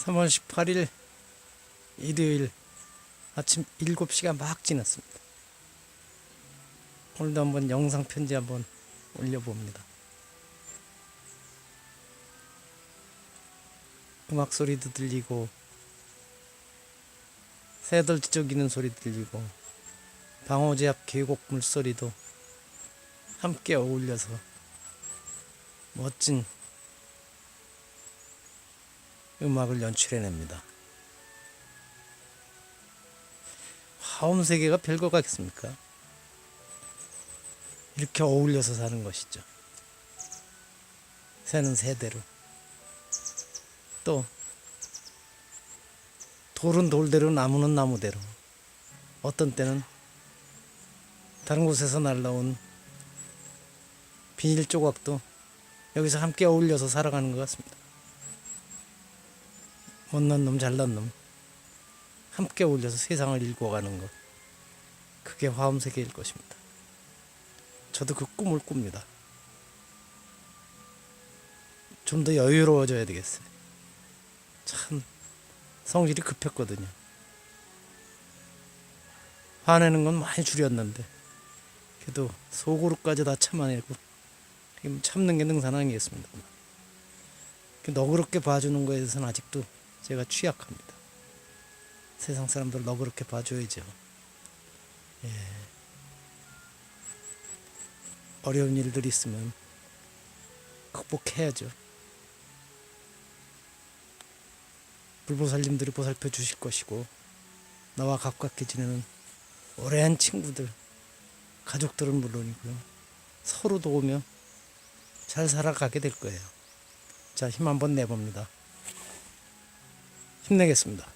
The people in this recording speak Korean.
3월 18일 일요일 아침 7시가 막 지났습니다. 오늘도 한번 영상 편지 한번 올려봅니다. 음악 소리도 들리고 새들 지저귀는 소리 들리고 방어제 앞 계곡 물소리도 함께 어울려서 멋진 음악을 연출해냅니다. 화음 세계가 별거 같겠습니까? 이렇게 어울려서 사는 것이죠. 새는 새대로 또 돌은 돌대로 나무는 나무대로 어떤 때는 다른 곳에서 날라온 비닐 조각도 여기서 함께 어울려서 살아가는 것 같습니다. 못난 놈 잘난 놈 함께 어울려서 세상을 읽어가는 것 그게 화음 세계일 것입니다. 저도 그 꿈을 꿉니다. 좀 더 여유로워져야 되겠어요. 참 성질이 급했거든요. 화내는 건 많이 줄였는데 그래도 속으로까지 다 참아내고 참는 게 능사 아니겠습니다. 너그럽게 봐주는 거에 대해서는 아직도 제가 취약합니다. 세상 사람들 너그럽게 봐줘야죠. 예. 어려운 일들이 있으면 극복해야죠. 불보살님들이 보살펴 주실 것이고 나와 가깝게 지내는 오랜 친구들, 가족들은 물론이고요. 서로 도우며 잘 살아가게 될 거예요. 자, 힘 한번 내봅니다. 힘내겠습니다.